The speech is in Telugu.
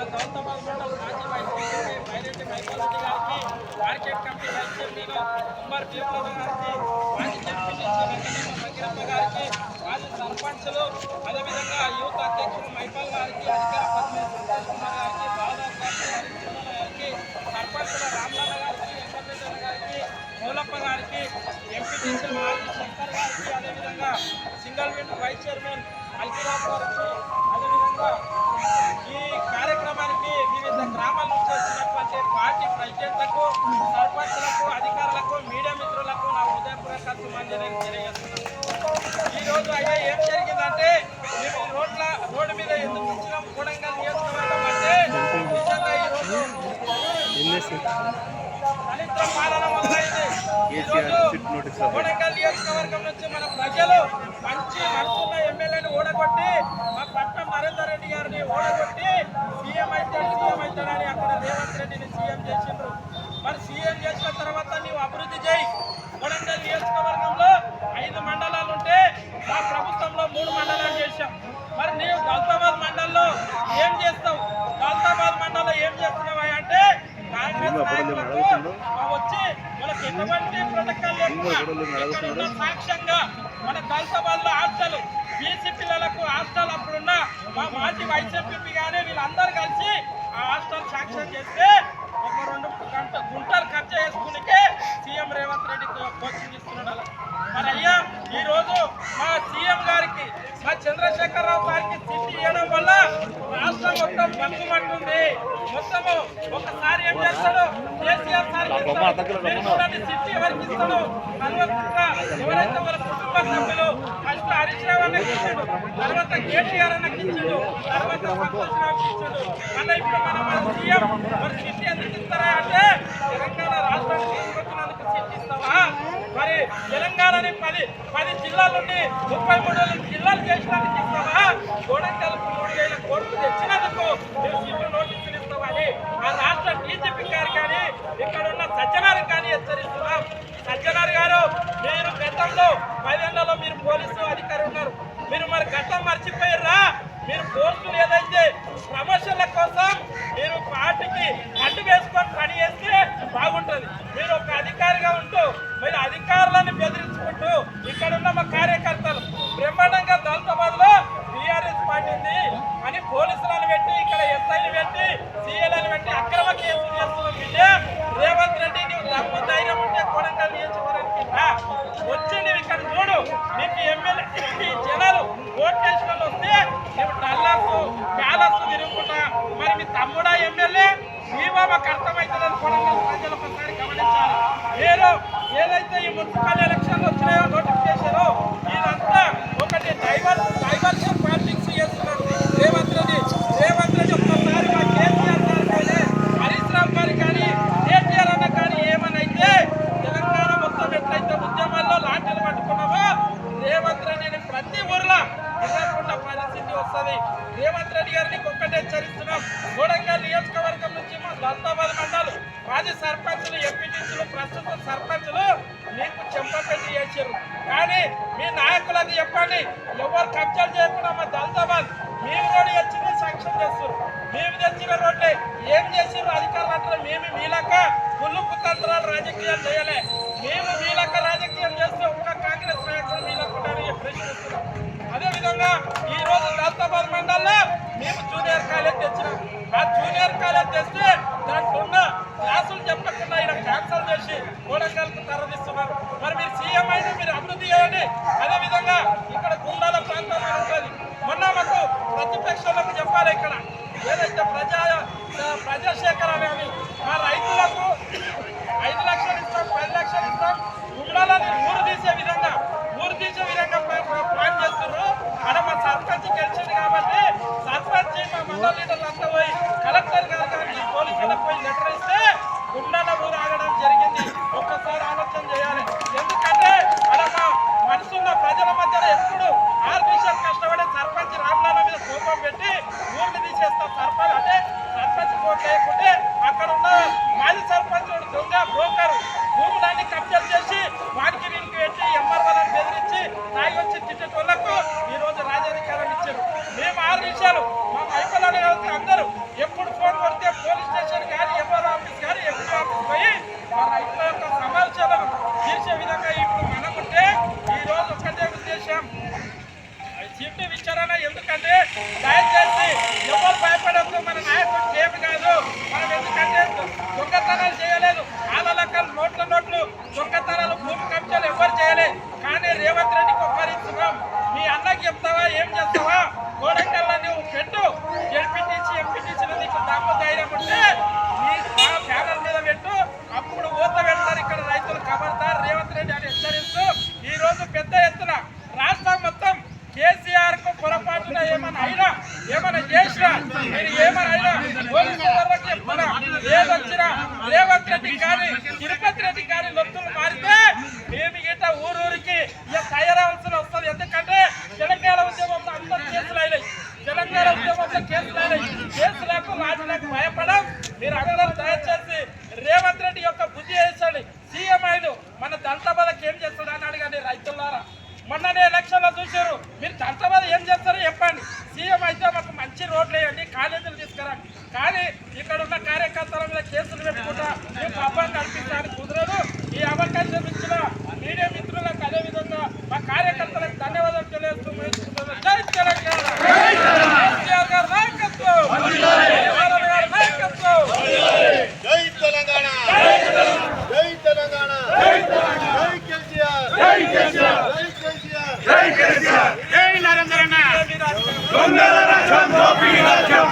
మన గౌతమాబాద్ మాజీ వైస్ ప్రెసిడెంట్ బైరెడ్డి మైపాలరెడ్డి గారికి market committee vice chairman Kumar Bhimarao గారికి మాజీ జడ్పీటీసీ వెంకటమ్మ గారికి మాజీ సర్పంచ్లు అదేవిధంగా యూత్ అధ్యక్షులు మైపాల్ గారికి అధికార ప్రతినిధి సంతోష్ కుమార్ గారికి గారికి గారికి సర్పంచుల గారికి గారికి మూలప్ప గారికి ఎంపీటీసీ శంకర్ గారికి అదేవిధంగా single window vice chairman Alkiraj గారికి ఈరోజు ఈ రోజు అయ్యా ఏం జరిగిందంటే మేము రోడ్ల రోడ్డు మీద ఎందుకు వచ్చినాం? కూడంగల్ నియోజకవర్గం అంటే నిజంగా ఈ రోజు దళితుల పాలన మొదలైంది. ఈ నియోజకవర్గం నుంచి మన ప్రజలు మంచి మనసున్న ఎమ్మెల్యేని ఓడగొట్టి మా పట్నం నరేందర్ రెడ్డి గారిని ఓడగొట్టి సీఎం అవుతాడు సీఎం అవుతాడని అక్కడ రేవంత్ రెడ్డిని సీఎం చేసిండ్రు. మరి సీఎం చేసిన తర్వాత నీవు అభివృద్ధి చేయి. కోడంగల్ నియోజకవర్గంలో ఐదు మండలాలు ఉంటే మా ప్రభుత్వంలో మూడు మండలాలు చేశాం. మరి నీవు గౌతాబాద్ మండలంలో ఏం చేస్తావు? గౌతాబాద్ మండలంలో ఏం చేస్తున్నావా అంటే కాంగ్రెస్ నాయకులకు వచ్చి వాళ్ళకి ఎటువంటి ప్రోటోకాల్ లేకుండా సాక్ష్యంగా మన దళితబాద్లో మా సీఎం గారికి మా చంద్రశేఖరరావు గారికి తిట్టి ఇవ్వడం వల్ల రాష్ట్రం మొత్తం బంధుమంటుంది మొత్తము ఒకసారి ఏం చేస్తాడు? కేసీఆర్ సార్ సిట్టి ఎవరికి ఇస్తాడు. కల్వకుంట్ల ఎవరైతే వాళ్ళ కుటుంబ సభ్యులు ఫస్ట్ హరీష్ రావు అన్నకి ఇచ్చాడు. తర్వాత కేటీఆర్ అన్నకి ఇచ్చాడు. తర్వాత సంతోష్ రావుకి ఇచ్చాడు. మళ్ళీ ఇప్పుడు మన మన సీఎం మరి సిట్టి ఎందుకు ఇస్తారా అంటే తెలంగాణ రాష్ట్రానికి తీసుకొచ్చినందుకు సిట్టి ఇస్తావా? మరి తెలంగాణని పది పది జిల్లాల నుండి ముప్పై మూడు జిల్లాలు చేసినందుకు ఇస్తావా కోడంకలకు మూడు వేల కోట్లు తెచ్చినందుకు నువ్వు సిట్టు నోటీసులు ఇస్తామని ఆ రాష్ట్ర డీజీపీ గారు కానీ ఇక్కడ ఉన్న సజ్జనారు కానీ హెచ్చరిస్తున్నాం. సజ్జనారు గారు మీరు గతంలో పదేళ్ళలో మీరు పోలీసు అధికారి ఉన్నారు. మీరు మరి గతం మర్చిపోయారా మీరు పోస్టులు ఏదైతే ప్రమోషన్ల కోసం మీరు పార్టీకి అడ్డు వేసుకొని పని చేస్తే బాగుంటుంది. మీరు ఒక అధికారిగా ఉంటూ మరి అధికారులను బెదిరించుకుంటూ ఇక్కడ ఉన్న మా కార్యకర్తలు బ్రహ్మాండంగా దళితాబాద్లో టీఆర్ఎస్ పార్టీ ఉంది అని పోలీసులను పెట్టి ఇక్కడ ఎస్ఐలు పెట్టి సీఏలను పెట్టి అక్రమ కేసులు చేస్తున్న బిడ్డ రేవంత్ రెడ్డి నీవు దమ్ము ధైర్యం ఉంటే కొడంగల్ నియోజకవర్గానికి వచ్చింది వచ్చి ఇక్కడ చూడు. నీకు ఎమ్మెల్యే ఈ జనాలు ఓట్ చేసిన వస్తే నువ్వు డల్లాసు ప్యాలెస్ తిరుగుకుంటా. మరి మీ తమ్ముడా ఎమ్మెల్యే? నీవో మాకు అర్థమవుతుందని కొడంగల్ ప్రజలు ఒకసారి గమనించాలి. మీరు ఏదైతే ఈ మున్సిపల్ ఎలక్షన్లు వచ్చినాయో నోటిఫికేషన్ ఇదంతా ఒకటి డైవర్ డైవర్షన్ పాలిటిక్స్ చేస్తున్నారు రేవంత్ రెడ్డి. రేవంత్ రెడ్డి ఒక్కసారి మా కేసీఆర్ గారు కానీ హరీష్ రావు గారు కానీ కేటీఆర్ అన్న కానీ ఏమనైతే తెలంగాణ మొత్తం ఎట్లయితే ఉద్యమాల్లో లాంఛలు పట్టుకున్నామో రేవంత్ రెడ్డిని ప్రతి ఊర్లో ఎదుర్కొన్న పరిస్థితి వస్తుంది. రేవంత్ రెడ్డి గారిని ఒక్కటే హెచ్చరిస్తున్నాం ఎవరు కబ్జాలు చేయకుండా మా దళితాబాద్ మేము రోడ్డు వచ్చింది శాంక్షన్ చేస్తారు మేము తెచ్చిన రోడ్లే ఏం చేసారు అధికారులు అంటే మేము మీలక కుళ్ళు కుతంత్రాలు రాజకీయాలు చేయలే. మేము మీలక రాజకీయం చేస్తే ఒక్క కాంగ్రెస్ నాయకులు మీలకుంటారని ప్రశ్నిస్తున్నాం అదేవిధంగా ఈ రోజు దళితాబాద్ మండలంలో మేము జూనియర్ కాలేజ్ తెచ్చినాం. ఆ జూనియర్ కాలేజ్ తెస్తే దాంట్లో ఉన్న క్లాసులు చెప్పకుండా ఇక్కడ చేసి కోడంగల్కు తరలిస్తున్నారు. మరి మీరు సీఎం అయితే మీరు అభివృద్ధి చేయండి. అదేవిధంగా ఇక్కడ గుండాల ప్రాంతంలో ఉంటుంది. మొన్న మాకు ప్రతిపక్షాలకు చెప్పాలి ఇక్కడ. ఏదైతే ప్రజా ప్రజాశేఖర అని మా రైతులకు దయచేసి ఎవరు భయపడద్దు మన నాయకుడు చేపి కాదు. రెడ్డి కానీ తిరుపతి రెడ్డి కానీ లొత్తులు మారితే మేము గిట్ట ఊరూరికి ఇక తయారవలసిన వస్తుంది ఎందుకంటే తెలంగాణ ఉద్యమంలో అందరు కేసులు అయినాయి. తెలంగాణ ఉద్యమంలో కేసులు అయినాయి. కేసులకు రాజులకు భయపడం. మీరు అందరూ దయచేసి రేవంత్ రెడ్డి యొక్క బుద్ధి చేసండి సీఎం అయిన మన దళిత ఏం చేస్తాడు అని అడగండి రైతులారా. మొన్ననే ఎలక్షన్లో చూశారు. మీరు దళిత ఏం చేస్తారో చెప్పండి. సీఎం అయితే మాకు మంచి రోడ్లు వేయండి కాలేజీలు తీసుకురా. కానీ ఇక్కడ ఉన్న కార్యకర్తల మీద కేసులు పెట్టుకుంటా మేము పాపాన్ని నడిపించడానికి కుదరదు. ఈ అవకాశం ఇచ్చిన మీడియా మిత్రులకు అదేవిధంగా మా కార్యకర్తలకు ధన్యవాదాలు తెలియజేస్తున్నాం జై తెలంగాణ. నాయకత్వం. నాయకత్వం. రాజ్యం దోపిడీ రాజ్యం